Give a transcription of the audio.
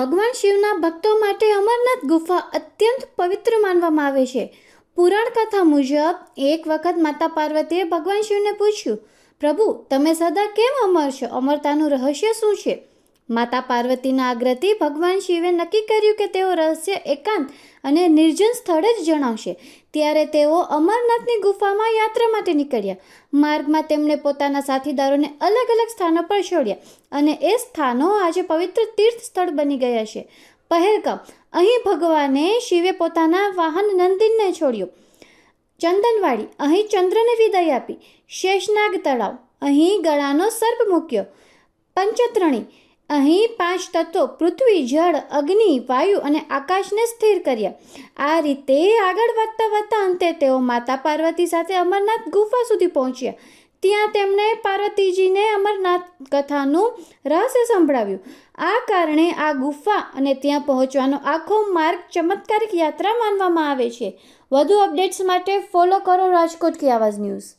ભગવાન શિવના ભક્તો માટે અમરનાથ ગુફા અત્યંત પવિત્ર માનવામાં આવે છે. પુરાણ કથા મુજબ, એક વખત માતા પાર્વતીએ ભગવાન શિવને પૂછ્યું, પ્રભુ, તમે સદા કેમ અમર છો? અમરતાનું રહસ્ય શું છે? માતા પાર્વતીના આગ્રહથી ભગવાન શિવે નક્કી કર્યું કે તેઓ રહસ્ય એકાંત અને નિર્જન સ્થળે જ જણાવશે. ત્યારે તેઓ અમરનાથની ગુફામાં યાત્રા માટે નીકળ્યા. માર્ગમાં તેમણે પોતાના સાથીદારોને અલગ અલગ સ્થાનો પર છોડ્યા અને એ સ્થાનો આજે પવિત્ર તીર્થ સ્થળ બની ગયા છે. પહેલગામ, અહીં ભગવાને શિવે પોતાના વાહન નંદિનને છોડ્યું. ચંદનવાડી, અહીં ચંદ્રને વિદાય આપી. શેષનાગ તળાવ, અહીં ગળાનો સર્પ મૂક્યો. પંચત્રણી અહીં પાંચ તત્વો, પૃથ્વી, જળ, અગ્નિ, વાયુ અને આકાશને સ્થિર કર્યા. આ રીતે આગળ વધતા વધતા અંતે તેઓ માતા પાર્વતી સાથે અમરનાથ ગુફા સુધી પહોંચ્યા. ત્યાં તેમણે પાર્વતીજીને અમરનાથ કથાનું રહસ્ય સંભળાવ્યું. આ કારણે આ ગુફા અને ત્યાં પહોંચવાનો આખો માર્ગ ચમત્કારિક યાત્રા માનવામાં આવે છે. વધુ અપડેટ્સ માટે ફોલો કરો રાજકોટ કી આવાજ ન્યૂઝ.